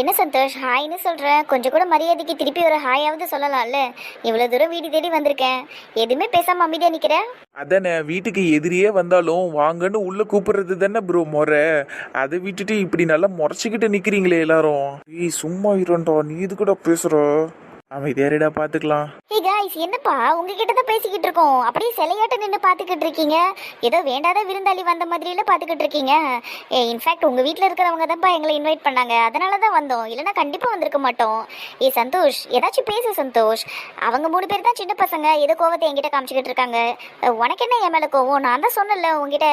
என்ன சந்தோஷ்? ஹாய்னு சொல்கிறேன் கொஞ்சம் கூட மரியாதைக்கு திருப்பி ஒரு ஹாயாவது சொல்லலாம்ல. இவ்வளோ தூரம் வீடு தேடி வந்திருக்கேன். எதுவுமே பேசாமல் அமைதியாக நிற்கிறேன் அதானே வீட்டுக்கு எதிரியே வந்தாலும் வாங்கன்னு உள்ள கூப்பிடுறது தானே ப்ரோ முறை. அதை விட்டுட்டு இப்படி நல்லா முறைச்சிக்கிட்டு நிக்கிறீங்களே எல்லாரும். ஏய் சும்மா இருண்டா நீ இது கூட பேசுற? அமைதியாரிடா பாத்துக்கலாம் ஹே காய்ஸ் என்னப்பா? உங்ககிட்ட தான் பேசிக்கிட்டு இருக்கோம். அப்படியே சிலையாட்ட நின்று பார்த்துக்கிட்டு இருக்கீங்க. ஏதோ வேண்டாத விருந்தாளி வந்த மாதிரியில பார்த்துக்கிட்டு இருக்கீங்க. ஏ இன்ஃபேக்ட் உங்கள் வீட்டில் இருக்கிறவங்க தான்ப்பா எங்களை இன்வைட் பண்ணாங்க. அதனால தான் வந்தோம். இல்லைன்னா கண்டிப்பாக வந்திருக்க மாட்டோம். ஏ சந்தோஷ் ஏதாச்சும் பேசு சந்தோஷ். அவங்க மூணு பேர் தான் சின்ன பசங்க. ஏதோ கோவத்தை என்கிட்ட காமிச்சிக்கிட்டு இருக்காங்க. உனக்கு என்ன என் மேலே கோவம்? நான் தான் சொன்னேன்ல உங்ககிட்ட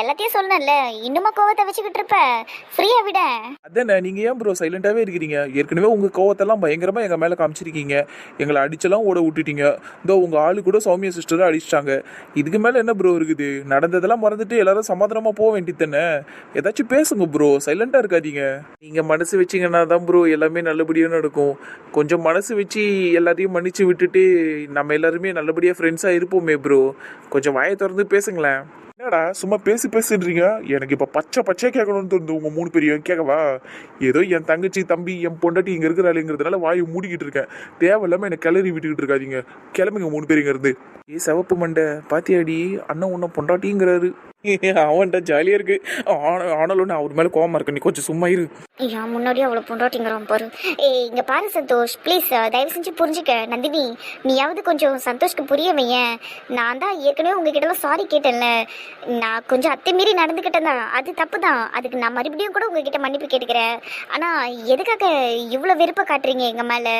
எல்லாத்தையும் சொன்னேன்ல. இன்னுமா கோவத்தை வச்சுக்கிட்டு இருப்ப? ஃப்ரீயாக விட. அதானே நீங்க ஏன் ப்ரோ சைலண்டாவே இருக்கிறீங்க? ஏற்கனவே உங்க கோவத்தெல்லாம் பயங்கரமா எங்க மேல அடிச்சிருக்கீங்க. எங்களை அடிச்செல்லாம் ஓட விட்டுட்டீங்க. இதோ உங்கள் ஆளு கூட சௌமியா சிஸ்டரை அடிச்சிட்டாங்க. இதுக்கு மேலே என்ன ப்ரோ இருக்குது? நடந்ததெல்லாம் மறந்துட்டு எல்லாரும் சமாதானமாக போக வேண்டியது தானே? ஏதாச்சும் பேசுங்க ப்ரோ சைலண்ட்டாக இருக்காதீங்க. நீங்கள் மனசு வச்சீங்கன்னா தான் ப்ரோ எல்லாமே நல்லபடியாக நடக்கும். கொஞ்சம் மனசு வச்சு எல்லாத்தையும் மன்னிச்சு விட்டுட்டு நம்ம எல்லாருமே நல்லபடியாக ஃப்ரெண்ட்ஸாக இருப்போமே ப்ரோ கொஞ்சம் வாயை திறந்து பேசுங்களேன். என்னடா சும்மா பேசி பேசிடுறீங்க? எனக்கு இப்போ பச்சை பச்சையாக கேட்கணும்னு தோணுது. உங்கள் மூணு பேரையும் கேட்கவா? ஏதோ என் தங்கச்சி தம்பி என் பொண்டாட்டி இங்கே இருக்கிறாளுங்கிறதுனால வாயை மூடிக்கிட்டு இருக்கேன். தேவையில்லாமல் எனக்கு கிளறி விட்டுக்கிட்டு இருக்காதீங்க. கிளம்புங்க மூணு பேர் இங்கேருந்து ஏ சிவப்பு மண்டை பாத்தியாடி? அண்ணன் உன்னை பொண்டாட்டிங்கிறாரு. அவன்கிட்ட ஜாலியா இருக்கு. ஆனாலும் நான் அவர் மேல கோவமாக இருக்கு. நீ கொஞ்சம் சும்மா இரு. ஏன் முன்னாடியே அவ்வளோ பொண்டாட்டிங்கிறான் பாரு. ஏய் இங்கே பாரு சந்தோஷ். ப்ளீஸ் தயவு செஞ்சு புரிஞ்சுக்க. நந்தினி நீயாவது கொஞ்சம் சந்தோஷ்க்கு புரிய வையேன் நான் தான் ஏற்கனவே உங்ககிட்டலாம் சாரி கேட்டேன்ல. நான் கொஞ்சம் அத்துமீறி நடந்துக்கிட்டேன் தான் அது தப்பு தான் அதுக்கு நான் மறுபடியும் கூட உங்ககிட்ட மன்னிப்பு கேட்டுக்கிறேன். ஆனால் எதுக்காக இவ்வளோ வெறுப்பை காட்டுறீங்க எங்கள் மேலே?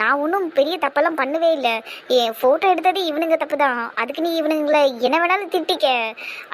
நான் ஒன்றும் பெரிய தப்பெல்லாம் பண்ணவே இல்லை. என் ஃபோட்டோ எடுத்தது இவனுங்க தப்பு தான் அதுக்கு நீ இவனுங்களை என்ன வேணாலும் திட்டிக்க.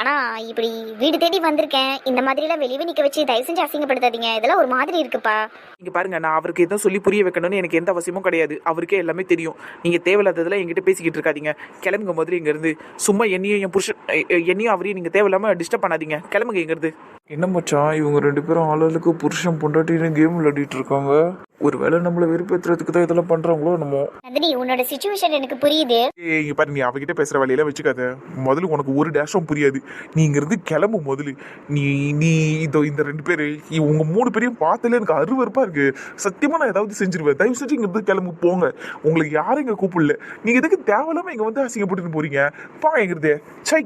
ஆனால் இப்படி வீடு தேடி வந்திருக்கேன். இந்த மாதிரிலாம் வெளியே நிற்க வச்சு தயவு செஞ்சு அசிங்கப்படுத்தாதீங்க. இதெல்லாம் ஒரு மாதிரி இருக்குப்பா. இங்க பாருங்க நான் அவருக்கு எதுவும் சொல்லி புரிய வைக்கணும்னு எனக்கு எந்த அவசியமும் கிடையாது. அவருக்கே எல்லாமே தெரியும். நீங்க தேவையில்லாததெல்லாம் என்கிட்ட பேசிக்கிட்டு இருக்காதீங்க. கிளம்புங்க முதல்ல இங்க இருந்து சும்மா என்னையும் என் புருஷன் என்னையும் அவரையும் நீங்க தேவையில்லாம டிஸ்டர்ப் பண்ணாதீங்க. கிளம்புங்க இங்க இருந்து. என்ன மச்சான்? இவங்க ரெண்டு பேரும் ஆளுக்கு புருஷன் பொண்டாட்டின்னு கேம் விளையாடிட்டு இருக்காங்க. ஒருவேளை நம்மள வெறுப்பேத்துறதுக்கு தான் இதெல்லாம் பண்றாங்களோ என்னமோ. நந்தினி உன்னோட சுச்சுவேஷன் எனக்கு புரியுது. ஏய் இங்க பாரு நீ அவகிட்ட பேசுற வழியில வச்சுக்காத. முதல்ல உனக்கு ஒரு டேஷும் புரியாது. நீ இங்க இருந்து கிளம்பு முதல்ல. நீ நீ இதோ இந்த ரெண்டு பேரு உங்க மூணு பேரையும் பார்த்துல எனக்கு அருவருப்பா இருக்கு. சத்தியமா நான் ஏதாவது செஞ்சிருவேன். தயவு செஞ்சு இங்க இருந்து கிளம்பு போங்க. உங்களுக்கு யாரும் இங்க கூப்பிடல. நீங்க எதுக்கு தேவையில்லாம இங்க வந்து அசிங்கப்பட்டு போறீங்க? பா எங்கிறது சை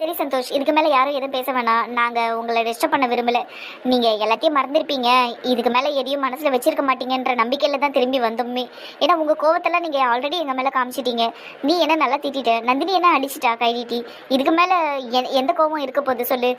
சரி சந்தோஷ். இதுக்கு மேலே யாரும் எதுவும் பேச வேணாம். நாங்கள் உங்களை டிஸ்டர்ப் பண்ண விரும்பலை. நீங்கள் எல்லாத்தையும் மறந்துருப்பீங்க. இதுக்கு மேலே எதையும் மனசில் வச்சிருக்க மாட்டீங்கன்ற நம்பிக்கையில் தான் திரும்பி வந்தோமே. ஏன்னா உங்கள் கோவத்தெல்லாம் நீங்கள் ஆல்ரெடி எங்கள் மேலே காமிச்சிட்டீங்க. நீ என்ன நல்லா திட்டிட்ட? நந்தினி என்ன அடிச்சிட்டா கைதிட்டி? இதுக்கு மேலே எந்த கோவம் இருக்க போகுது சொல்லு.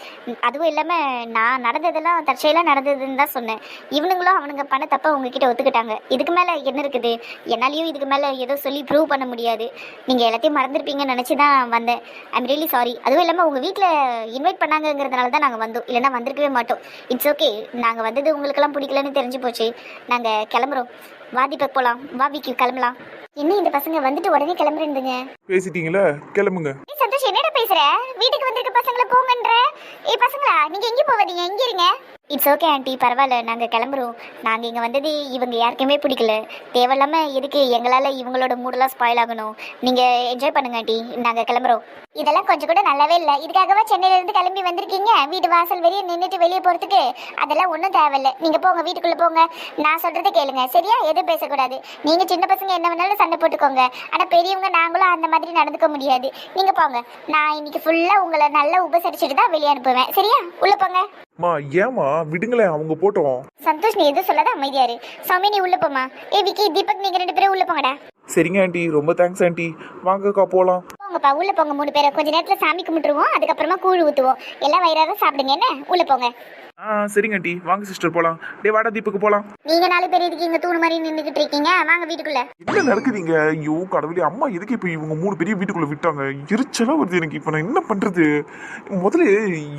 அதுவும் இல்லாமல் நான் நடந்ததெல்லாம் தற்செயலாக நடந்ததுன்னு தான் சொன்னேன். இவனுங்களும் அவனுங்க பண்ண தப்பை உங்ககிட்ட ஒத்துக்கிட்டாங்க. இதுக்கு மேலே என்ன இருக்குது? என்னாலையும் இதுக்கு மேலே ஏதோ சொல்லி ப்ரூவ் பண்ண முடியாது. நீங்கள் எல்லாத்தையும் மறந்துருப்பீங்கன்னு நினச்சி தான் வந்தேன். ஐம் ரியலி சாரி அதுவும் இல்லாமல் உங்கள் வீட்டில் இன்வைட் பண்ணாங்கங்கிறதுனால தான் நாங்கள் வந்தோம். இல்லைன்னா வந்திருக்கவே மாட்டோம். இட்ஸ் ஓகே நாங்கள் வந்தது உங்களுக்கெல்லாம் பிடிக்கலன்னு தெரிஞ்சு போச்சு. நாங்கள் கிளம்புறோம். வா தீபக் போகலாம் வா விக்கி கிளம்பலாம். என்ன இந்த பசங்க வந்துட்டு உடனே கிளம்புறேன்டுங்க பேசிட்டீங்களா? கிளம்புங்க. ஏய் சந்தோஷ் என்னடா பேசுற? வீட்டுக்கு வந்திருக்க பசங்களை போங்கன்ற. ஏய் பசங்களா நீங்க எங்க போவதீங்க எங்க இருங்க. இட்ஸ் ஓகே ஆண்டி பரவாயில்ல நாங்கள் கிளம்புறோம். நாங்கள் இங்கே வந்தது இவங்க யாருக்குமே பிடிக்கல. தேவையில்லாமல் எதுக்கு எங்களால் இவங்களோட மூடெல்லாம் ஸ்பாயில் ஆகணும். நீங்கள் என்ஜாய் பண்ணுங்க ஆண்டி நாங்கள் கிளம்புறோம். இதெல்லாம் கொஞ்சம் கூட நல்லாவே இல்லை. இதுக்காகவா சென்னையிலேருந்து கிளம்பி வந்திருக்கீங்க? வீட்டு வாசல் வெளியே நின்றுட்டு வெளியே போகிறதுக்கு அதெல்லாம் ஒன்றும் தேவையில்லை. நீங்கள் போங்க வீட்டுக்குள்ளே போங்க. நான் சொல்கிறத கேளுங்க சரியா? எதுவும் பேசக்கூடாது. நீங்கள் சின்ன பசங்க என்ன வேணாலும் சண்டை போட்டுக்கோங்க. ஆனால் பெரியவங்க நாங்களும் அந்த மாதிரி நடந்துக்க முடியாது. நீங்கள் போங்க. நான் இன்னைக்கு ஃபுல்லாக உங்களை நல்லா உபசரிச்சுட்டு தான் வெளியே அனுப்புவேன். சரியா? உள்ளே போங்க. மா ஏமா விடுங்களேன் அவங்க போட்டோம். சந்தோஷ் நீ எதுவும் சொல்லாத அமைதியா இரு. சௌமி நீ உள்ள போமா ஏ விக்கி தீபக் நீங்க ரெண்டு பேரும் உள்ள போங்கடா. சரிங்க ஆண்டி. ரொம்ப தேங்க்ஸ் ஆண்டி. வாங்கக்கா போலாம். போங்கப்பா உள்ள போங்க மூணு பேரை கொஞ்ச நேரத்துல சாமி கும்பிட்டுருவோம். அதுக்கப்புறமா கூழ் ஊத்துவோம். எல்லாம் வயிறார சாப்பிடுங்க என்ன? உள்ள போங்க. ஆ சரிங்க ஆண்டி. வாங்க சிஸ்டர் போலாம். டே வாடா தீபக்கு போலாம். நீங்க நாலு பேர் இதுக்கு இங்க தூணு மாதிரி நின்றுகிட்டு இருக்கீங்க? வாங்க வீட்டுக்குள்ள. என்ன நடக்குதுங்க? ஐயோ கடவுளே அம்மா எதுக்கு இப்போ இவங்க மூணு பெரிய வீட்டுக்குள்ள விட்டாங்க? எரிச்சலா வருது எனக்கு இப்போ. நான் என்ன பண்றது? முதல்ல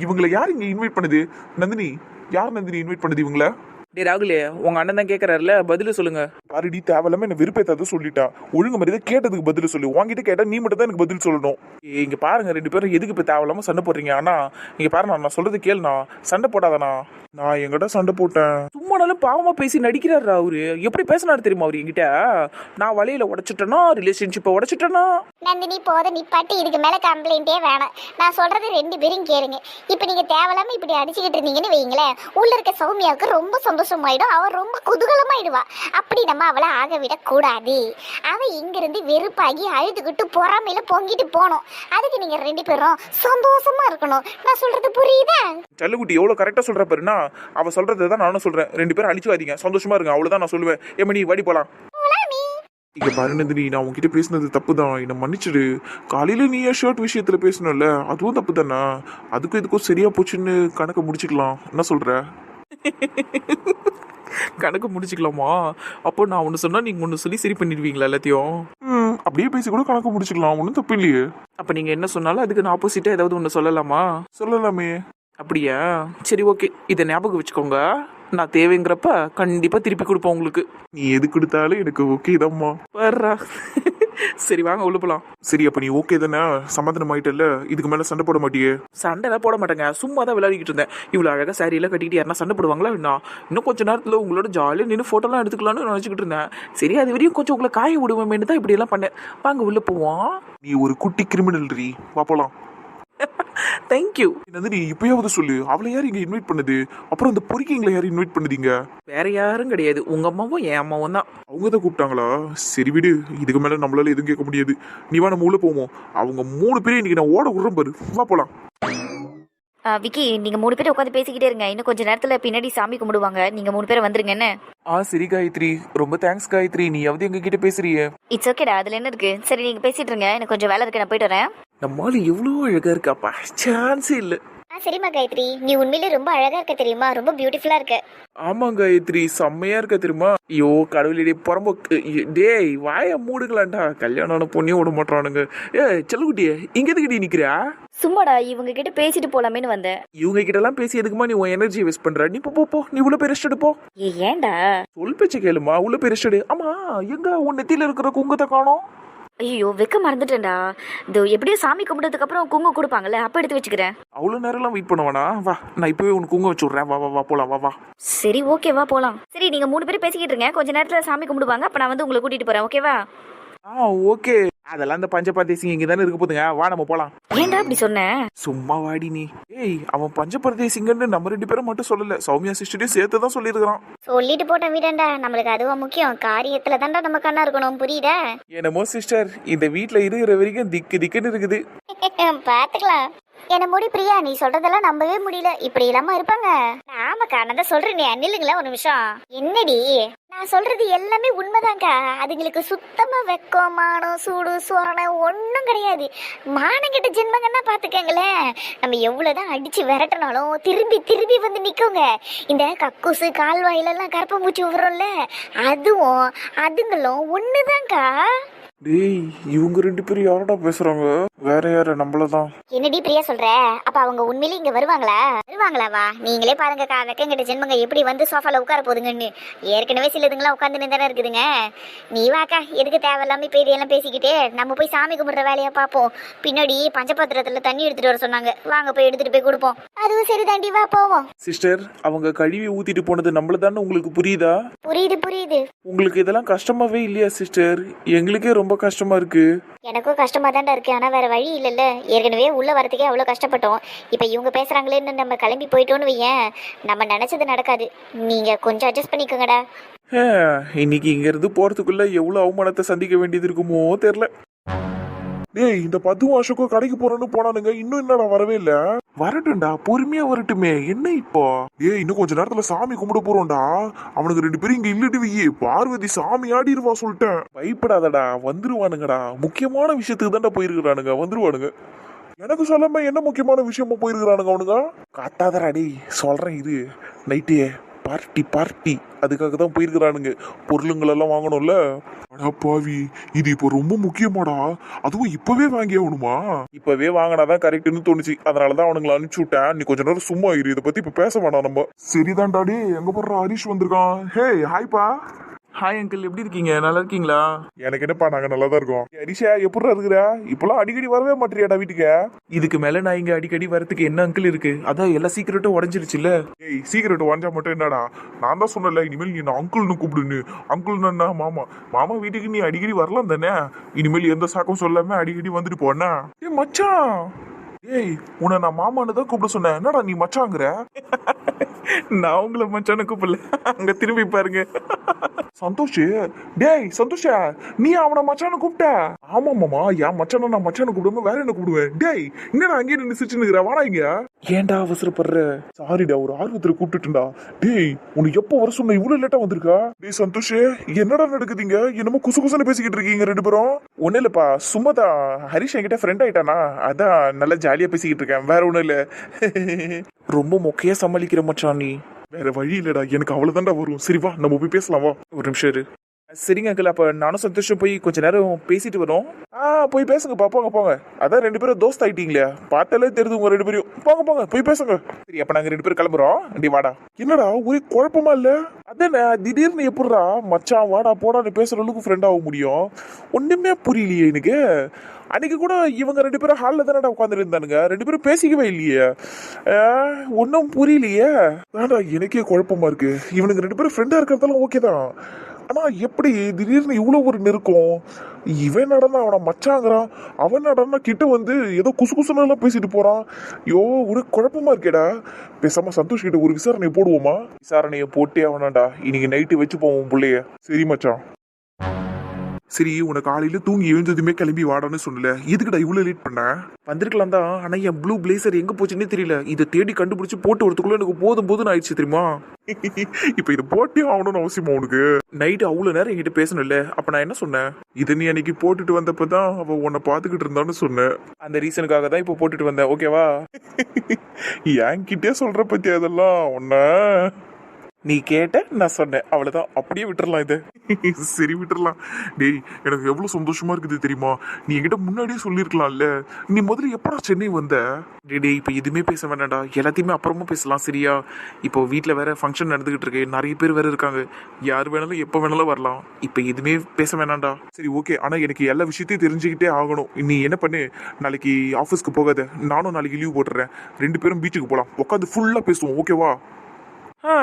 இவங்களை யார் இங்க இன்வைட் பண்ணுது? நந்தினி யார் நந்தினி இன்வைட் பண்ணுது இவங்கள? டே ராகுலே உங்க அண்ணன் தான் கேட்கறாருல பதில் சொல்லுங்க. பாருடி தேவையில்லாம என்ன விருப்பத்தை சொல்லிட்டான் ஒழுங்கு மாதிரி கேட்டதுக்கு பதில் சொல்லு. உன்கிட்ட கேட்டா நீ மட்டும் தான் எனக்கு பதில் சொல்லணும். இங்க பாருங்க ரெண்டு பேரும் எதுக்கு இப்ப தேவையில்லாம சண்டை போடுறீங்க? ஆனா இங்க பாருண்ணா நான் சொல்றது கேளுண்ணா. சண்டை போடாதண்ணா. நான் எங்கிட்ட சண்டை போட்டேன்? சும்மானாலும் பாவமா பேசி நடிக்கிறாரு அவரு எப்படி பேசினாரு தெரியுமா அவரு என்கிட்ட? நான் வலையில உடைச்சிட்டேனா? ரிலேஷன்ஷிப்பை உடைச்சிட்டேனா? நந்தினி போத நிப்பாட்டி இதுக்கு மேல கம்ப்ளைண்டே வேணாம். நான் சொல்றது ரெண்டு பேரும் கேளுங்க. இப்போ நீங்க தேவையில்லாம இப்படி அடிச்சுக்கிட்டு இருந்தீங்கன்னு வைங்களேன் உள்ள இருக்க சௌமியாவுக்கு ரொம்ப சந்தோஷமாயிடும். அவ ரொம்ப குதூகலமாயிடுவா. அப்படி நம்ம அவளை ஆக விடக்கூடாது. அவ இங்கிருந்து வெறுப்பாகி அழுதுகிட்டு பொறாமையில பொங்கிட்டு போகணும். அதுக்கு நீங்க ரெண்டு பேரும் சந்தோஷமா இருக்கணும். நான் சொல்றது புரியுதா? சல்லுக்குட்டி எவ்வளவு கரெக்டா சொல்ற பாருன்னா அவ சொல்றதை தான் நானும் சொல்றேன். ரெண்டு பேரும் அழிச்சுக்காதீங்க. சந்தோஷமா இருங்க. அவ்வளவுதான் நான் சொல்லுவேன். ஏமா நீ வாடி போலாம். போலாமே. இங்க பாரு நந்தினி நான் உன்கிட்ட பேசினது தப்பு தான் என்னை மன்னிச்சிடு. காலையில நீ ஷர்ட் விஷயத்துல பேசணும்ல அதுவும் தப்பு தானே அதுக்கும் இதுக்கும் சரியா போச்சுன்னு கணக்கு முடிச்சுக்கலாம். என்ன சொல்ற? கணக்கு முடிச்சுக்கலாமா? அப்போ நான் ஒன்று சொன்னா நீங்க ஒன்று சொல்லி சரி பண்ணிடுவீங்களா எல்லாத்தையும்? அப்படியே பேசி கூட கணக்கு முடிச்சுக்கலாம். ஒன்றும் தப்பு இல்லையே. அப்ப நீங்க என்ன சொன்னாலும் அதுக்கு நான் ஆப்போசிட்டா ஏதாவது ஒன்று சொல்லலாமா? சொல்லலாமே. அப்படியா? சரி ஓகே இதை ஞாபகம் வச்சுக்கோங்க. நான் தேவைங்கிறப்ப கண்டிப்பா திருப்பி கொடுப்பேன் உங்களுக்கு. நீ எது கொடுத்தாலும் எனக்கு ஓகே தான்மா வர்றா. சரி வாங்க உள்ள போலாம். சரி அப்ப நீ ஓகே தானே? சமாதானம் ஆயிட்டல இதுக்கு மேல சண்டை போட மாட்டியே? சண்டை எல்லாம் போட மாட்டேங்க. சும்மா தான் விளையாடிக்கிட்டு இருந்தேன். இவ்வளவு அழகா சாரி எல்லாம் கட்டிக்கிட்டு யாரா சண்டை போடுவாங்களா நான் இன்னும் கொஞ்ச நேரத்துல உங்களோட ஜாலியா நின்று போட்டோலாம் எடுத்துக்கலாம்னு நினைச்சுக்கிட்டு இருந்தேன். சரி அது வரையும் கொஞ்சம் உங்களை காய விடுவோமேனு தான் இப்படி எல்லாம் பண்ணேன். வாங்க உள்ள போவோம். நீ ஒரு குட்டி கிரிமினல் ரீ வா போலாம். தேங்க்யூ நந்தினி இப்பயாவது சொல்லு. அவளை யார் இங்க இன்வைட் பண்ணுது? அப்புறம் அந்த பொறுக்கிங்களை யார் இன்வைட் பண்ணுதீங்க? வேற யாரும் கிடையாது. உங்க அம்மாவும் என் அம்மாவும் தான். அவங்க தான் கூப்பிட்டாங்களா? சரி விடு. இதுக்கு மேல நம்மளால எதுவும் கேட்க முடியாது. நீ வா நம்ம உள்ள போவோம். அவங்க மூணு பேரும் இன்னைக்கு நான் ஓட விடுறேன் பாரு. வா போலாம். விக்கி நீங்க மூணு பேர் உட்காந்து பேசிக்கிட்டே இருங்க. இன்னும் கொஞ்ச நேரத்துல பின்னாடி சாமி கும்பிடுவாங்க. நீங்க மூணு பேர் வந்துருங்க என்ன? ஆ சரி காயத்ரி. ரொம்ப தேங்க்ஸ் காயத்ரி. நீயாவது எங்க கிட்ட பேசுறியே இட்ஸ் ஓகேடா அதுல என்ன இருக்கு? சரி நீங்க பேசிட்டு இருங்க. எனக்கு கொஞ்சம் வேலை இருக்கு. நான் போயிட்டு வரேன். நம்மால எவ்வளவு அழகா இருக்காப்பா சான்ஸே இல்ல. ஆ சரிம்மா காயத்ரி. நீ உண்மையிலே ரொம்ப அழகா இருக்க தெரியுமா? ரொம்ப பியூட்டிஃபுல்லா இருக்க. ஆமா காயத்ரி. செம்மையா இருக்க தெரியுமா? ஐயோ கடவுளே புறம்போக்கு டேய் வாய மூடுங்களாண்டா கல்யாணம் பொண்ணையும் விட மாட்டானுங்க ஏ செல்லக்குட்டியே இங்க எதுக்கிட்டி நிக்கிறியா சும்மாடா இவங்க கிட்ட பேசிட்டு போலாமேன்னு வந்தேன். இவங்க கிட்ட எல்லாம் பேசி எதுக்குமா நீ உன் எனர்ஜி வேஸ்ட் பண்ற? நீ போ, போ போ. நீ உள்ள போய் ரெஸ்ட் எடுப்போ ஏ ஏன்டா? சொல் பேச்சு கேளுமா. உள்ள போய் ரெஸ்ட் எடு. ஆமா எங்க உன் நெத்தியில இருக்கிற குங்கத்தை காணோம்? ஐயோ வெக்க மறந்துட்டேன்டா. இது எப்படியும் சாமி கும்பிட்டதுக்கு அப்புறம் குங்குமம் கொடுப்பாங்கல்ல அப்ப எடுத்து வச்சுக்கிறேன். அவ்வளவு நேரம்லாம் வெயிட் பண்ண வேணா வா நான் இப்பவே உனக்கு குங்க வச்சு விட்றேன் வா வா வா போலாம் வா வா. சரி ஓகேவா போலாம். சரி நீங்க மூணு பேரும் பேசிக்கிட்டு இருங்க. கொஞ்ச நேரத்துல சாமி கும்பிடுவாங்க. அப்ப நான் வந்து உங்களை கூட்டிட்டு போறேன் ஓகேவா ஆ ஓகே. அதெல்லாம் இந்த பஞ்சபாதேசிங்க இங்க தானே இருக்க போதுங்க வா நம்ம போலாம். ஏன்டா அப்படி சொன்னேன் சும்மா வாடி நீ. ஏய் அவன் பஞ்சபரதேசிங்கன்னு நம்ம ரெண்டு பேரும் மட்டும் சொல்லல. சௌமியா சிஸ்டரையும் சேர்த்து தான் சொல்லியிருக்கிறான். சொல்லிட்டு போட்டேன் வீடண்டா நம்மளுக்கு அதுவா முக்கியம். காரியத்துல தான்டா நம்ம கண்ணா இருக்கணும். புரியுதா? என்னமோ சிஸ்டர் இந்த வீட்ல இருக்கிற வரைக்கும் திக்கு திக்குன்னு இருக்குது. பாத்துக்கலாம். என்ன முடி பிரியா? நீ சொல்றதெல்லாம் நம்பவே முடியல. இப்படி இல்லாம இருப்பாங்க. ஆமாக்கா நான் தான் சொல்றேன். நீ அண்ணிலுங்களா ஒரு நிமிஷம். என்னடி? நான் சொல்றது எல்லாமே உண்மைதான்க்கா. அதுங்களுக்கு சுத்தமா வெக்கம் மானம் சூடு சோரணை ஒன்றும் கிடையாது. மானங்கிட்ட ஜென்மங்கன்னா பார்த்துக்கங்களேன் நம்ம எவ்வளவுதான் அடிச்சு விரட்டினாலும் திரும்பி திரும்பி வந்து நிக்கோங்க. இந்த கக்கூசு கால்வாயிலெல்லாம் கரப்பம்பூச்சி விடுறோம்ல அதுவும் அதுங்களும் ஒண்ணுதான்க்கா. டேய் இவங்க ரெண்டு பேரும் யாரடா பேசுறாங்க? வேற யார? நம்மளதான் என்னடி பிரியா சொல்ற? அப்ப அவங்க உண்மையிலே இங்க வருவாங்களா? வருவாங்களா வா. நீங்களே பாருங்கக்கா வெக்கங்கிட்ட ஜென்மங்க எப்படி வந்து சோஃபால உட்கார போதுங்கன்னு. ஏற்கனவே சிலதுங்களாம் உட்காந்து தானே இருக்குதுங்க. நீ வாக்கா எதுக்கு தேவையில்லாம இப்ப இதெல்லாம் பேசிக்கிட்டு? நம்ம போய் சாமி கும்பிடுற வேலையை பார்ப்போம் பின்னாடி பஞ்சபாத்திரத்துல தண்ணி எடுத்துட்டு வர சொன்னாங்க. வாங்க போய் எடுத்துட்டு போய் கொடுப்போம். அதுவும் சரிதாண்டி வா போவோம். சிஸ்டர் அவங்க கழுவி ஊத்திட்டு போனது நம்மளதான்னு உங்களுக்கு புரியுதா? புரியுது புரியுது. உங்களுக்கு இதெல்லாம் கஷ்டமாவே இல்லையா சிஸ்டர் எங்களுக்கே ரொம்ப கஷ்டமா இருக்கு. எனக்கும் கஷ்டமா தான்டா இருக்கு. ஆனா வேற வழி இல்லைல்ல ஏற்கனவே உள்ள வரத்துக்கே அவ்வளோ கஷ்டப்பட்டோம். இப்போ இவங்க பேசுறாங்களேன்னு நம்ம கிளம்பி போயிட்டோன்னு வையேன். நம்ம நினைச்சது நடக்காது. நீங்க கொஞ்சம் அட்ஜஸ்ட் பண்ணிக்கோங்கடா. இன்னைக்கு இங்க இருந்து போறதுக்குள்ள எவ்வளவு அவமானத்தை சந்திக்க வேண்டியது இருக்குமோ தெரியல. டேய் இந்த பத்து வருஷக்கும் கடைக்கு போறேன்னு போனானுங்க. இன்னும் என்னடா வரவே இல்ல? வரட்டும்டா பொறுமையா வரட்டுமே. என்ன இப்போ? ஏய் இன்னும் கொஞ்ச நேரத்துல சாமி கும்பிட போறோம்டா. அவனுக்கு ரெண்டு பேரும் இங்க இல்லட்டு வையே. பார்வதி சாமி ஆடிருவா சொல்லிட்டேன். பயப்படாதடா வந்துருவானுங்கடா. முக்கியமான விஷயத்துக்கு தான்டா போயிருக்கிறானுங்க. வந்துருவானுங்க. எனக்கு சொல்லாம என்ன முக்கியமான விஷயமா போயிருக்கிறானுங்க அவனுங்க? காட்டாதடா டேய். சொல்றேன் இது. நைட்டே. Party party. அதுக்காக தான் போயிருக்கிறானுங்க. பொருளுங்களெல்லாம் வாங்கணும்ல? அடா பாவி இது இப்போ ரொம்ப முக்கியமாடா. அதுவும் இப்பவே வாங்கி ஆகணுமா? இப்பவே வாங்கினாதான் கரெக்ட்னு தோணுச்சு. அதனால தான் அவனுங்களை அனுப்பிச்சு விட்டேன் நீ கொஞ்ச நேரம் சும்மா இரு. இதை பத்தி இப்போ பேச வேணாம் நம்ம. சரிதான்டா டே எங்க போடுற ஹரிஷ் வந்திருக்கான். ஹே ஹாய்ப்பா ஹாய் அங்கிள் எப்படி இருக்கீங்க? நல்லா இருக்கீங்களா? எனக்கு என்னப்பா நாங்க நல்லா தான் இருக்கோம் ஹரிஷா எப்படி இருக்கிற? இப்பெல்லாம் அடிக்கடி வரவே மாட்டியாடா வீட்டுக்கு? இதுக்கு மேல நான் இங்க அடிக்கடி வரதுக்கு என்ன அங்கிள் இருக்கு? அதான் எல்லா சீக்கிரட்டும் உடஞ்சிருச்சுல்ல? ஏய் சீக்கிரட் உடஞ்சா மட்டும் என்னடா? நான் தான் சொன்னல இனிமேல் நீ அங்குள்னு கூப்பிடுன்னு. அங்குள்னா மாமா. மாமா வீட்டுக்கு நீ அடிக்கடி வரலாம் தானே? இனிமேல் எந்த சாக்கும் சொல்லாம அடிக்கடி வந்துட்டு போனா ஏய் மச்சான். ஏய் உன்னை நான் மாமான்னு தான் கூப்பிட சொன்னேன். என்னடா நீ மச்சாங்கிற நான் உங்களை மச்சான கூப்பிடல. அங்க திரும்பி பாருங்க. சந்தோஷ் டேய் சந்தோஷ நீ அவனை மச்சான கூப்பிட்ட? ஆமா மாமா என் மச்சான நான் மச்சான கூப்பிடாம வேற என்ன கூப்பிடுவேன்? டேய் என்னடா அங்கேயே நின்று சிரிச்சுன்னு இருக்கிற? வாடா இங்க. ஏன்டா அவசரப்படுற? சாரிடா ஒரு ஆர்வத்துல கூப்பிட்டுட்டா டேய் உனக்கு எப்போ வர சொன்ன இவ்வளவு லேட்டா வந்திருக்கா? டேய் சந்தோஷ் என்னடா நடக்குதுங்க? என்னமோ குசு குசுன்னு பேசிக்கிட்டு இருக்கீங்க ரெண்டு பேரும். ஒன்னும் இல்லப்பா சும்மா தான் ஹரிஷ் என்கிட்ட ஃப்ரெண்ட் ஆயிட்டானா? அதான் நல்லா ஜாலியா பேசிக்கிட்டு இருக்கேன். வேற ஒண்ணும் இல்ல. ரொம்ப மொக்கையா சமாளிக்கிற மச்சான் நீ. வேற வழி இல்லடா எனக்கு அவ்வளவுதான்டா வரும். சரி வா நம்ம போய் பேசலாம் வா. ஒரு நிமிஷம் இரு. சரிங்க அங்கிள் அப்போ நானும் சந்தோஷம் போய் கொஞ்ச நேரம் பேசிட்டு வரோம். ஆ போய் பேசுங்க போங்க போங்க. அதான் ரெண்டு பேரும் தோஸ்த் ஆயிட்டீங்களே. பார்த்தாலே தெரியுது உங்க ரெண்டு பேரும் போங்க போங்க. போய் பேசுங்க. சரி அப்ப நாங்க ரெண்டு பேரும் கிளம்புறோம். டி வாடா. என்னடா ஒரே குழப்பமா இல்ல? அதானே திடீர்னு எப்படிடா? மச்சான் வாடா போடான்னு பேசுற அளவுக்கு ஃப்ரெண்ட் ஆக முடியும். ஒண்ணுமே புரியலையே எனக்கு. அன்னைக்கு கூட இவங்க ரெண்டு பேரும் ஹாலில் தானடா உட்காந்துருந்தானுங்க ரெண்டு பேரும் பேசிக்கவே இல்லையே. ஒன்றும் புரியலையே. வேண்டா எனக்கே குழப்பமா இருக்கு. இவனுக்கு ரெண்டு பேரும் ஃப்ரெண்டாக இருக்கிறதெல்லாம் ஓகே தான். ஆனால் எப்படி திடீர்னு இவ்வளோ ஒரு நெருக்கம்? இவன் நடனா அவனை மச்சாங்கிறான். அவன் நடனா கிட்ட வந்து ஏதோ குசு குசுனெல்லாம் எல்லாம் பேசிட்டு போகிறான் ஐயோ ஒரு குழப்பமா இருக்கேடா. பேசாம சந்தோஷ் கிட்ட ஒரு விசாரணையை போடுவோமா? விசாரணையை போட்டே அவனாண்டா இன்னைக்கு நைட்டு வச்சு போவோம் பிள்ளைய. சரி மச்சான். சரி உனக்கு காலையில தூங்கி எழுந்ததுமே கிளம்பி வாடான்னு சொல்லல எதுக்குடா இவ்வளவு லேட் பண்ண? வந்திருக்கலாம் தான் ஆனா என் ப்ளூ பிளேசர் எங்க போச்சுன்னே தெரியல. இதை தேடி கண்டுபிடிச்சு போட்டு வரதுக்குள்ள எனக்கு போதும் போதும் ஆயிடுச்சு தெரியுமா? இப்ப இது போட்டே ஆகணும்னு அவசியமா உனக்கு? நைட்டு அவ்வளோ நேரம் என்கிட்ட பேசணும்ல. அப்ப நான் என்ன சொன்னேன்? இதை நீ அன்னைக்கு போட்டுட்டு வந்தப்பதான் அவ உன்னை பாத்துக்கிட்டு இருந்தான்னு சொன்ன அந்த ரீசனுக்காக தான் இப்போ போட்டுட்டு வந்தேன். ஓகேவா என்கிட்டே சொல்ற பத்தி அதெல்லாம் உன்ன? நீ கேட்ட நான் சொன்னேன். அவ்வளவுதான். அப்படியே விட்டுறலாம் இது. சரி விட்டுறலாம். டேய் எனக்கு எவ்வளோ சந்தோஷமா இருக்குது தெரியுமா? நீ என்கிட்ட முன்னாடியே சொல்லியிருக்கலாம்ல. நீ முதல்ல எப்படா சென்னை வந்த? டேய் டேய் இப்போ எதுவுமே பேச வேண்டாம்டா எல்லாத்தையுமே அப்புறமா பேசலாம் சரியா? இப்போ வீட்டில் வேற ஃபங்க்ஷன் நடந்துகிட்டு இருக்கு. நிறைய பேர் வேற இருக்காங்க. யார் வேணாலும் எப்போ வேணாலும் வரலாம். இப்போ எதுவுமே பேச வேணாம்டா. சரி ஓகே. ஆனால் எனக்கு எல்லா விஷயத்தையும் தெரிஞ்சுக்கிட்டே ஆகணும். நீ என்ன பண்ணு? நாளைக்கு ஆஃபீஸ்க்கு போகாத. நானும் நாளைக்கு லீவ் போட்டுறேன். ரெண்டு பேரும் பீச்சுக்கு போகலாம் உட்காந்து ஃபுல்லாக பேசுவோம் ஓகேவா ஆ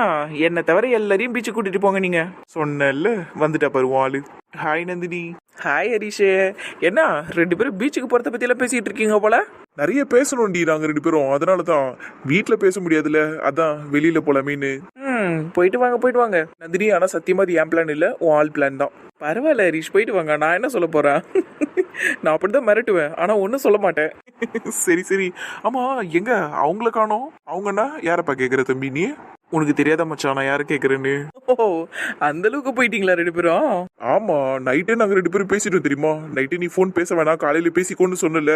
என்னை தவிர எல்லாரையும் பீச்சு கூட்டிட்டு போங்க நீங்க. சொன்னேன்ல வந்துட்டா பாரு ஆளு ஹாய் நந்தினி. ஹாய் ஹரிஷே. என்ன ரெண்டு பேரும் பீச்சுக்கு போறத பத்தி எல்லாம் பேசிட்டு இருக்கீங்க போல? நிறைய பேசணும்டி நாங்க ரெண்டு பேரும். அதனால தான் வீட்ல பேச முடியாதுல அதான் வெளியில போலாமேன்னு. போயிட்டு வாங்க போயிட்டு வாங்க. நந்தினி ஆனா சத்தியமா அது என் பிளான் இல்ல. உன் ஆள் பிளான் தான். பரவாயில்ல ஹரிஷ் போயிட்டு வாங்க. நான் என்ன சொல்ல போறேன்? நான் அப்படிதான் மிரட்டுவேன். ஆனா ஒன்றும் சொல்ல மாட்டேன். சரி சரி. ஆமா எங்க? அவங்கள காணோம். அவங்கன்னா யாரப்பா கேக்குற தம்பி நீ? உனக்கு தெரியாத மச்சான்? நான் யாரை கேக்குறேன்னு? ஓ அந்த அளவுக்கு போயிட்டீங்களா ரெண்டு பேரும்? ஆமா நைட்டே நாங்க ரெண்டு பேரும் பேசிட்டோம் தெரியுமா? நைட்டே நீ ஃபோன் பேச வேணாம் காலையில பேசிக்கோன்னு சொன்னல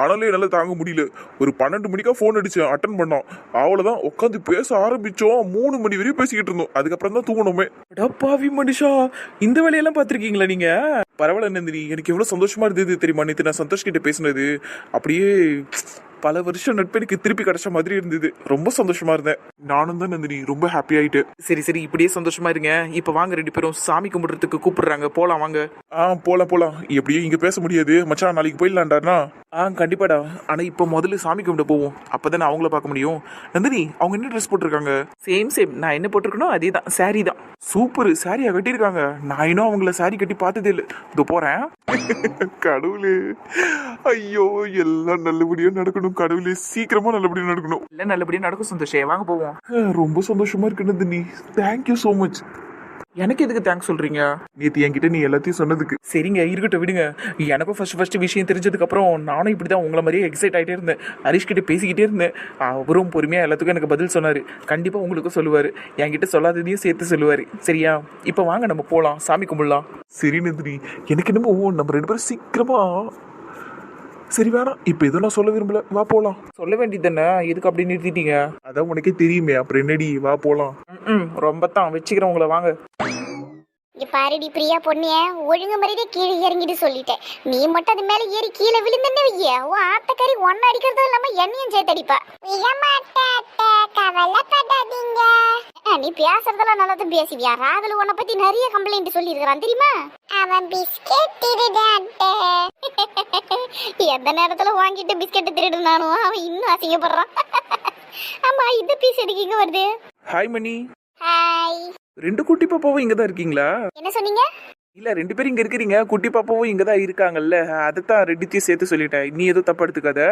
ஆனாலும் என்னால தாங்க முடியல. ஒரு பன்னெண்டு மணிக்கா ஃபோன் அடிச்சேன் அட்டன் பண்ணோம் அவ்வளவுதான் உட்காந்து பேச ஆரம்பிச்சோம். மூணு மணி வரையும் பேசிக்கிட்டு இருந்தோம். அதுக்கப்புறம் தான் தூங்கணுமே அடப்பாவி மனுஷா இந்த வேலையெல்லாம் பார்த்துருக்கீங்களா நீங்க? பரவாயில்ல நந்தினி எனக்கு எவ்வளவு சந்தோஷமா இருந்தது தெரியுமா? நேற்று நான் சந்தோஷ் கிட்ட பேசினது. அப்படியே பல வருஷம் நட்பு எனக்கு திருப்பி கிடைச்ச மாதிரி இருந்தது. ரொம்ப சந்தோஷமா இருந்தேன். நானும் தான் நந்தினி ரொம்ப ஹாப்பி ஆயிட்டு. சரி சரி இப்படியே சந்தோஷமா இருங்க. இப்ப வாங்க ரெண்டு பேரும். சாமி கும்பிடுறதுக்கு கூப்பிடுறாங்க. போலாம் வாங்க. ஆ போலாம் போலாம். எப்படியும் இங்க பேச முடியாது. மச்சான் நாளைக்கு போயிடலான்டாண்ணா ஆ கண்டிப்பாடா. ஆனா இப்ப முதல்ல சாமி கும்பிட போவோம். அப்பதான் அவங்கள பார்க்க முடியும். நந்தினி அவங்க என்ன ட்ரெஸ் போட்டிருக்காங்க? சேம் சேம் நான் என்ன போட்டிருக்கனோ அதே தான். சாரி தான் சூப்பர் சாரியா கட்டியிருக்காங்க. நான் இன்னும் அவங்கள சாரி கட்டி பார்த்ததே இல்லை. இதோ போறேன். கடவுளே. ஐயோ எல்லாம் நல்லபடியா நடக்கணும். கடவுளே சீக்கிரமா நல்லபடியா நடக்கணும். இல்ல நல்லபடியா நடக்கும் சந்தோஷே வாங்க போவோம். ரொம்ப சந்தோஷமா இருக்கு நந்தினி. தேங்க்யூ so மச் எனக்கு எதுக்கு தேங்க்ஸ் சொல்றீங்க? நேத்து என்கிட்ட நீ எல்லாத்தையும் சொன்னதுக்கு. சரிங்க இருக்கட்டும் விடுங்க. எனக்கும் ஃபர்ஸ்ட் ஃபர்ஸ்ட் விஷயம் தெரிஞ்சதுக்கு அப்புறம் நானும் இப்படி தான் உங்களை மாதிரியே எக்ஸைட் ஆகிட்டே இருந்தேன். ஹரிஷ் கிட்ட பேசிக்கிட்டே இருந்தேன். அவரும் பொறுமையாக எல்லாத்துக்கும் எனக்கு பதில் சொன்னார். கண்டிப்பாக உங்களுக்கும் சொல்லுவார். என்கிட்ட சொல்லாததையும் சேர்த்து சொல்லுவார். சரியா? இப்போ வாங்க நம்ம போகலாம் சாமி கும்பிடலாம். சரி நந்தினி. எனக்கு என்னமோ நம்ம ரெண்டு பேரும் சீக்கிரமா சரி வேணாம். இப்ப எதுவும் நான் சொல்ல விரும்பல. வா போலாம். சொல்ல வேண்டியது தானே எதுக்கு அப்படி நிறுத்திட்டீங்க? அதான் உனக்கே தெரியுமே. அப்புறம் என்னடி? வா போலாம். ம் ரொம்ப தான். வச்சுக்கிறேன் உங்களை. வாங்க. பாருடி பிரியா பொண்ணிய ஒழுங்கு மரியாதை கீழே இறங்கிட்டு சொல்லிட்டேன். நீ மட்டும் அது மேல ஏறி கீழே விழுந்தே வைய உன் ஆத்தக்கறி ஒன்னு அடிக்கிறதும் இல்லாம என்னையும் சேர்த்து அடிப்பா. கவலைப்படாதீங்க. நீ பேசுறதெல்லாம் நல்லா தான் பேசுவியா? ராகுல் உன்னை பத்தி நிறைய கம்ப்ளைண்ட் சொல்லி இருக்கிறான் தெரியுமா? அவன் பிஸ்கெட் திருடான் எந்த நேரத்துல வாங்கிட்டு பிஸ்கெட் திருடுனானோ அவன் இன்னும் அசிங்கப்படுறான். ஆமா இந்த பீஸ் எதுக்கு இங்க வருது? ஹாய் மணி ஹாய் ரெண்டு குட்டி பாப்பாவும் இங்க தான் இருக்கீங்களா? என்ன சொன்னீங்க? இல்ல ரெண்டு பேரும் இங்க இருக்கிறீங்க. குட்டி பாப்பாவும் இங்க தான் இருக்காங்கல்ல. அதைத்தான் ரெண்டுத்தையும் சேர்த்து சொல்லிட்டேன். நீ எதுவும் தப்பா எடுத்துக்காத.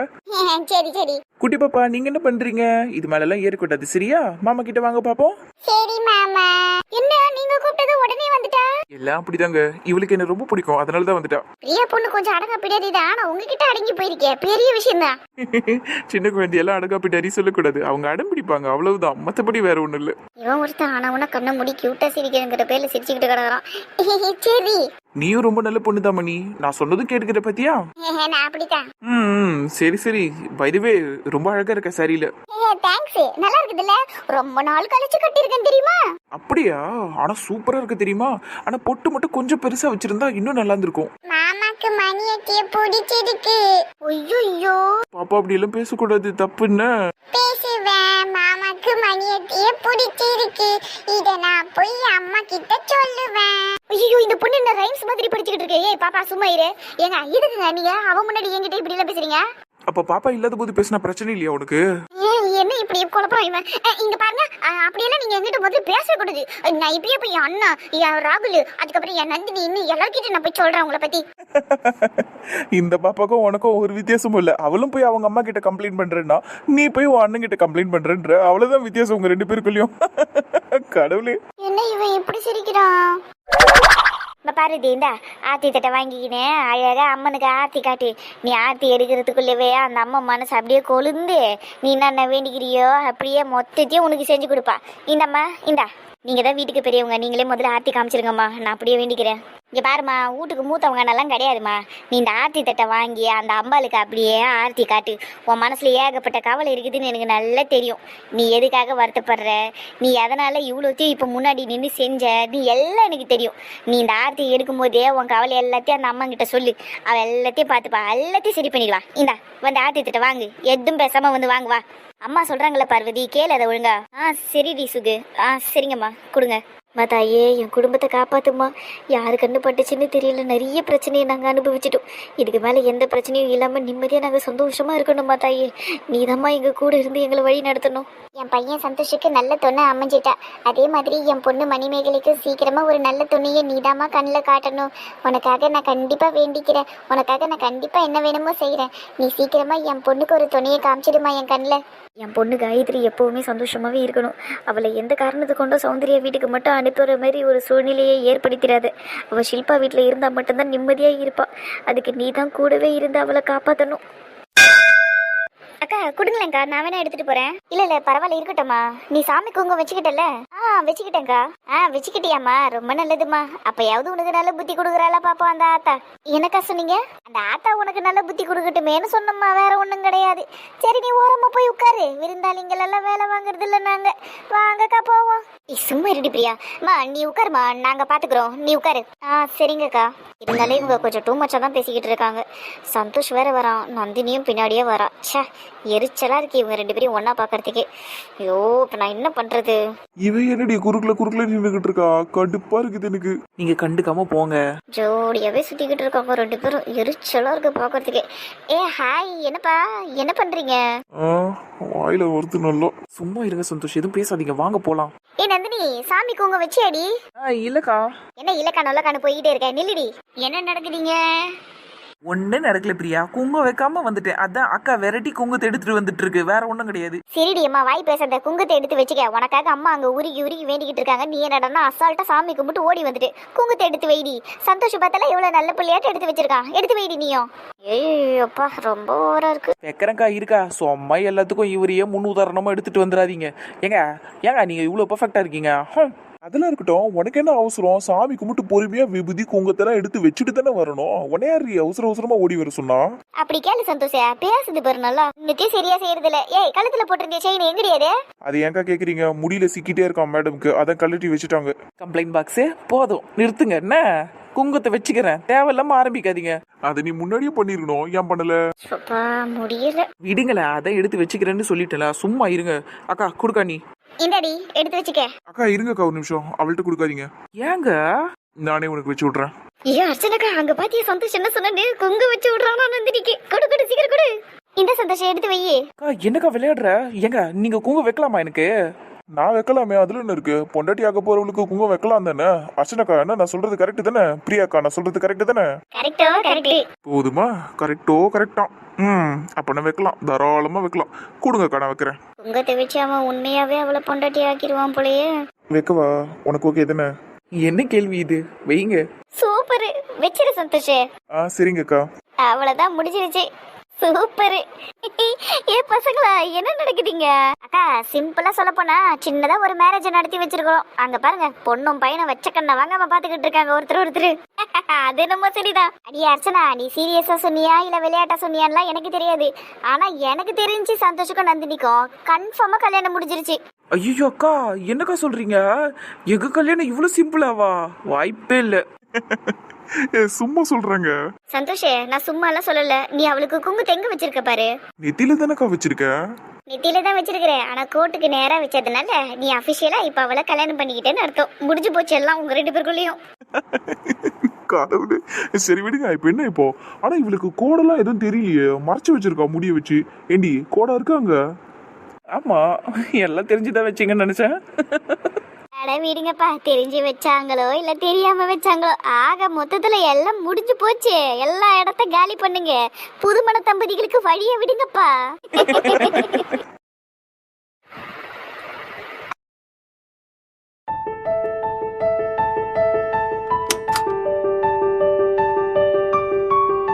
சரி சரி. குட்டி பாப்பா நீங்க என்ன பண்றீங்க? இது மேல எல்லாம் ஏறிக்கூடாது சரியா? மாமா கிட்ட வாங்க பாப்போம். சரி மாமா. என்ன நீங்க கூப்பிட்டது உடனே வந்துட்டா? எல்லாம் அப்படிதாங்க. இவளுக்கு என்ன ரொம்ப பிடிக்கும் அதனால தான் வந்துட்டா. பிரியா பொண்ணு கொஞ்சம் அடங்க பிடியாது ஆனா உங்ககிட்ட அடங்கி போயிருக்கே. பெரிய விஷயம் தான் சின்ன குழந்தையெல்லாம் அடங்கா போயிட்டு சொல்லக்கூடாது. அவங்க அடம் பிடிப்பாங்க அவ்வளவுதான். மத்தபடி வேற ஒண்ணும் இல்ல. இவன் ஒருத்தன் ஆனா உன கண்ணை முடி கியூட்டா சிரிக்கிறங்கிற பேர்ல சிரிச்சுக்கிட்டு கிடக்குறான். சரி. நீயும் ரொம்ப நல்ல பொண்ணுதான் மணி. நான் சொன்னதும் கேட்டுக்கிற பத்தியா? நான் அப்படித்தான். ம் சரி சரி. பைதவே ரொம்ப அழகா இருக்க சரியில. தேங்க்ஸ் நல்லா இருக்குதுல்ல? ரொம்ப நாள் கழிச்சு கட்டியிருக்கேன் தெரியுமா? அப்படியா? ஆனா சூப்பரா இருக்கு தெரியுமா? ஆனா பொட்டு மட்டும் கொஞ்சம் பெருசா வச்சிருந்தா இன்னும் நல்லா இருந்திருக்கும். மாமாக்கு மணி எட்டிய பிடிச்சிருக்கு. ஐயோ பாப்பா அப்படி எல்லாம் பேசக்கூடாது தப்புன்னு பேசுவேன். மாமாக்கு மணி எட்டிய பிடிச்சிருக்கு. இத நான் போய் அம்மா கிட்ட சொல்லுவேன். ஐயோ இந்த பொண்ணு என்ன ரைம்ஸ் மாதிரி படிச்சுக்கிட்டு இருக்கு. ஏய் பாப்பா சும்மா இரு. ஏங்க இதுக்குங்க நீங்க அவ முன்னாடி என்கிட்ட இப்படி எல்லாம் பேசுறீங்க? அப்ப பாப்பா இல்லாத போது பேசினா பிரச்சனை இல்லையா உனக்கு? என்ன இப்படி குழப்பம் இவன்? இங்க பாருங்க. அப்படியெல்லாம் நீங்க என்கிட்ட முதல்ல பேசவே கூடாது. அஹ், நான் இப்பயே போய் என் அண்ணா என் ராகுல் அதுக்கப்புறம் என் நந்தினி இன்னும் எல்லார்கிட்ட நான் போய் சொல்றேன் உங்களை பத்தி. இந்த பாப்பாக்கும் உனக்கும் ஒரு வித்தியாசமும் இல்ல. அவளும் போய் அவங்க அம்மா கிட்ட கம்ப்ளைண்ட் பண்றேன்னா நீ போய் உன் அண்ணன் கிட்ட கம்ப்ளைண்ட் பண்றேன்ற அவ்வளவுதான் வித்தியாசம் உங்க ரெண்டு பேருக்குள்ளயும். கடவுளே. என்ன இவன் இப்படி சிரிக்கிறான்? இந்த பாருதி இந்தா ஆர்த்தி தட்டை வாங்கிக்கினேன் அழகா அம்மனுக்கு ஆர்த்தி காட்டி. நீ ஆர்த்தி எடுக்கிறதுக்குள்ளவே அந்த அம்மா மனசு அப்படியே கொழுந்து. நீ என்னென்ன வேண்டிக்கிறியோ அப்படியே மொத்தத்தையும் உனக்கு செஞ்சு கொடுப்பா. இந்தம்மா இந்தா. நீங்கள் தான் வீட்டுக்கு பெரியவங்க. நீங்களே முதல்ல ஆர்த்தி காமிச்சிருங்கம்மா. நான் அப்படியே வேண்டிக்கிறேன். இங்கே பாரும்மா வீட்டுக்கு மூத்தவங்க நல்லா கிடையாதும்மா. நீ இந்த ஆர்த்தி தட்டை வாங்கி அந்த அம்பாளுக்கு அப்படியே ஆர்த்தி காட்டு. உன் மனசில் ஏகப்பட்ட கவலை இருக்குதுன்னு எனக்கு நல்லா தெரியும். நீ எதுக்காக வருத்தப்படுற? நீ எதனால் இவ்வளோத்தையும் இப்போ முன்னாடி நின்று செஞ்ச? நீ எல்லாம் எனக்கு தெரியும். நீ இந்த ஆர்த்தி எடுக்கும்போதே உன் கவலை எல்லாத்தையும் அந்த அம்மா கிட்ட சொல்லு. அவள் எல்லாத்தையும் பார்த்துப்பா. எல்லாத்தையும் சரி பண்ணிடுவா. இந்தா வந்து ஆர்த்தி தட்டை வாங்கு. எதுவும் பேசாமல் வந்து வாங்குவா. அம்மா சொல்கிறாங்களே பார்வதி கேளு அதை ஒழுங்கா. ஆ சரிடி சுகு. ஆ சரிங்கம்மா. கொடுங்க. அம்மா தாயே என் குடும்பத்தை காப்பாத்துமா? யாரு கண்ணு பட்டுச்சுன்னு தெரியல. நிறைய பிரச்சனையை நாங்கள் அனுபவிச்சிட்டோம். இதுக்கு மேலே எந்த பிரச்சனையும் இல்லாமல் நிம்மதியாக நாங்கள் சந்தோஷமா இருக்கணும்மா தாயே நீதாம்மா எங்கள் கூட இருந்து எங்களை வழி நடத்தணும். என் பையன் சந்தோஷுக்கு நல்ல தொண்ணை அமைஞ்சிட்டா. அதே மாதிரி என் பொண்ணு மணிமேகலைக்கு சீக்கிரமா ஒரு நல்ல துணியை நீதாம்மா கண்ணில் காட்டணும். உனக்காக நான் கண்டிப்பாக வேண்டிக்கிறேன். உனக்காக நான் கண்டிப்பாக என்ன வேணுமோ செய்கிறேன் நீ சீக்கிரமா என் பொண்ணுக்கு ஒரு துணியை காமிச்சிடுமா என் கண்ணில். என் பொண்ணு காயத்ரி எப்பவுமே சந்தோஷமாவே இருக்கணும். அவளை எந்த காரணத்தை கொண்டோ சௌந்தர்யா வீட்டுக்கு மட்டும் அனுப்புகிற மாதிரி ஒரு சூழ்நிலையை ஏற்படுத்திடாது. அவள் ஷில்பா வீட்டில் இருந்தால் மட்டும்தான் நிம்மதியாக இருப்பாள் அதுக்கு நீ தான் கூடவே இருந்து அவளை காப்பாற்றணும் அக்கா கொடுங்களேங்க்கா நான் வேணா எடுத்துட்டு போறேன். இல்ல இல்ல பரவாயில்ல இருக்கட்டும்மா. நீ சாமி குங்குமம் வச்சுக்கிட்டல ஆ வச்சுக்கிட்டேங்க்கா ஆ வச்சுக்கிட்டியாம்மா ரொம்ப நல்லதும்மா. அப்பயாவது உனக்கு நல்ல புத்தி கொடுக்குறாளா பாப்பா அந்த ஆத்தா. என்னக்கா சொன்னீங்க? அந்த ஆத்தா உனக்கு நல்ல புத்தி கொடுக்கட்டுமேனு சொன்னம்மா வேற ஒண்ணும் கிடையாது. சரி நீ ஓரமா போய் உட்காரு. விருந்தாளிங்கள் எல்லாம் வேலை வாங்குறது இல்ல நாங்க. வாங்கக்கா போவோம். சும்மா இருடி பிரியா. அம்மா நீ உட்காருமா நாங்க பாத்துக்கிறோம். நீ உட்காரு. ஆ சரிங்கக்கா. இருந்தாலே இவங்க கொஞ்சம் டூ மச்சா தான் பேசிக்கிட்டு இருக்காங்க. சந்தோஷ் வேற வரான். நந்தினியும் பின்னாடியே வரா. ச்சே எரிச்சலா இருக்கு இவங்க ரெண்டு பேரையும் ஒண்ணா பாக்குறதுக்கே. ஐயோ இப்ப நான் என்ன பண்றது? இவன் என்னடி குறுக்குல குறுக்குல நின்றுகிட்டு இருக்கா? கடுப்பா இருக்குது எனக்கு. நீங்க கண்டுக்காம போங்க. ஜோடியாவே சுத்திக்கிட்டு இருக்காங்க ரெண்டு பேரும். எரிச்சலா இருக்கு பாக்குறதுக்கே. ஏ ஹாய் என்னப்பா? என்ன பண்றீங்க? ஆ, வாயில ஒருத்து நல்லா. சும்மா இருங்க சந்தோஷ் எதுவும் பேசாதீங்க. வாங்க போலாம். ஏ நந்தினி சாமி கூங்க வச்சியாடி? ஆ இல்லக்கா. என்ன இல்லக்கா நொல்லக்கானு போய்கிட்டே இருக்க. நில்லுடி. என்ன நடக்குதுங்க? ஒன்னும் நடக்கல பிரியா. குங்குமம் வைக்காம வந்துட்டேன். அதான் அக்கா வெரைட்டி குங்குமத்தை எடுத்துட்டு வந்துட்டு இருக்கு வேற ஒண்ணும் கிடையாது. சரிடி அம்மா வாய் பேசாத. குங்குத்தை எடுத்து வச்சுக்க. உனக்காக அம்மா அங்க உருகி உருகி வேண்டிக்கிட்டு இருக்காங்க. நீ என்னடா அசால்ட்டா சாமி கும்பிட்டு ஓடி வந்துட்டு. குங்குத்தை எடுத்து வைடி. சந்தோஷம் பார்த்தால எவ்வளவு நல்ல பிள்ளையாட்டு எடுத்து வச்சிருக்கான். எடுத்து வைடி நீயும். ஏய் அப்பா ரொம்ப ஓவரா இருக்கு. வைக்கிறேங்க்கா இருக்கா. சும்மா எல்லாத்துக்கும் இவரையே முன் உதாரணமா எடுத்துட்டு வந்துடாதீங்க. ஏங்க ஏங்க நீங்க இவ்வளவு பெர்ஃபெக்டா இருக்கீங்க. ஹம். அதெல்லாம் இருக்கட்டும் உனக்கு என்ன அவசரம்? சாமி கும்பிட்டு பொறுமையா விபூதி குங்கத்தெல்லாம் எடுத்து வச்சுட்டு தானே வரணும். உன்னையா அவசர அவசரமா ஓடி வர சொன்னா? அப்படி கேளு சந்தோஷா பேசுது பாரு நல்லா. இன்னத்தையும் சரியா செய்யறது இல்ல ஏய் கழுத்துல போட்டிருந்தே செயின் எங்கடி அது? அது ஏங்கா கேக்குறீங்க? முடியல சிக்கிட்டே இருக்கான் மேடம்க்கு. அதான் கழட்டி வச்சுட்டாங்க. Complaint box? போதும். நிறுத்துங்க. என்ன? குங்குமத்தை வச்சுக்கிறேன். தேவையில்லாம ஆரம்பிக்காதீங்க. அதை நீ முன்னாடியே பண்ணிருக்கணும். ஏன் பண்ணல? முடியல. விடுங்களேன். அதை எடுத்து வச்சுக்கிறேன்னு சொல்லிட்டேன்ல. சும்மா இருங்க. அக்கா கொடுக்கா நீ. இந்தாடி எடுத்து வச்சுக்க. அக்கா இருங்கக்கா ஒரு நிமிஷம். அவள்கிட்ட கொடுக்காதீங்க. ஏங்க? நானே உனக்கு வச்சு விட்றேன் ஐயோ அர்ச்சனக்கா அங்க பாத்தியா சந்தோஷ் என்ன சொன்னு குங்கு வச்சு விடுறானா நந்தினிக்கு கொடு கொடு சீக்கிரம் கொடு. இந்த சந்தோஷம் எடுத்து வையே. அக்கா என்னக்கா விளையாடுற? ஏங்க நீங்க குங்குமம் வைக்கலாமா எனக்கு? நான் வைக்கலாமே அதுல என்ன இருக்கு? பொண்டாட்டி ஆக போறவங்களுக்கு குங்குமம் வைக்கலாம் தானே? அர்ச்சனாக்கா என்ன நான் சொல்றது கரெக்ட் தானே? பிரியாக்கா நான் சொல்றது கரெக்ட் தானே? கரெக்டோ கரெக்ட் போதுமா? கரெக்டோ கரெக்டா ம் அப்ப நான் வைக்கலாம். தாராளமா வைக்கலாம். கொடுங்கக்கா நான் வைக்கிறேன். குங்கத்தை வச்சு அவன் உண்மையாவே அவளை பொண்டாட்டி ஆக்கிடுவான் போலயே. வைக்கவா? உனக்கு ஓகே தானே? என்ன கேள்வி இது? வைங்க. சூப்பர். வச்சிரு சந்தோஷே. ஆ சரிங்கக்கா. அவ்வளவுதான் முடிஞ்சிருச்சு. சூப்பர். ஏ பசங்களா என்ன நடக்குதுங்க? அக்கா சிம்பிளா சொல்ல போனா சின்னதா ஒரு மேரேஜ் நடத்தி வச்சிருக்கோம் அங்க பாருங்க பொண்ணும் பையனும் வச்ச கண்ண வாங்காம பாத்துக்கிட்டு இருக்காங்க ஒருத்தர் ஒருத்தர். அது என்னமோ சரிதான். அடி அர்ச்சனா நீ சீரியஸா சொன்னியா இல்ல விளையாட்டா சொன்னியான்லாம் எனக்கு தெரியாது. ஆனா எனக்கு தெரிஞ்சு சந்தோஷக்கும் நந்தினிக்கும் கன்ஃபார்மா கல்யாணம் முடிஞ்சிருச்சு. ஐயோ அக்கா என்னக்கா சொல்றீங்க? எங்க கல்யாணம் இவ்வளவு சிம்பிளாவா வாய்ப்பே இல்லை. சும்மா சொல்றாங்க. சந்தோஷே நான் சும்மா எல்லாம் சொல்லல. நீ அவளுக்கு குங்குமத்தை எங்க வச்சிருக்க பாரு. நெத்தியில தானக்கா வச்சிருக்க? நெத்தியில தான் வச்சிருக்கிறேன். ஆனா கோர்ட்டுக்கு நேரா வச்சதுனால நீ அபிஷியலா இப்ப அவளை கல்யாணம் பண்ணிக்கிட்டேன்னு அர்த்தம். முடிஞ்சு போச்சு எல்லாம் உங்க ரெண்டு பேருக்குள்ளயும். கடவுளே. சரி விடுங்க இப்ப என்ன இப்போ? ஆனா இவளுக்கு கோடெல்லாம் எதுவும் தெரியலையே. மறைச்சு வச்சிருக்கா முடிய வச்சு. ஏண்டி கோடா இருக்காங்க ஆமா எல்லாம் தெரிஞ்சுதான் வச்சீங்கன்னு நினைச்சேன். அட விடுங்கப்பா. தெரிஞ்சு வச்சாங்களோ இல்ல தெரியாம வச்சாங்களோ? ஆக மொத்தத்துல எல்லாம் முடிஞ்சு போச்சு. எல்லா இடத்த காலி பண்ணுங்க. புதுமண தம்பதிகளுக்கு வழிய விடுங்கப்பா.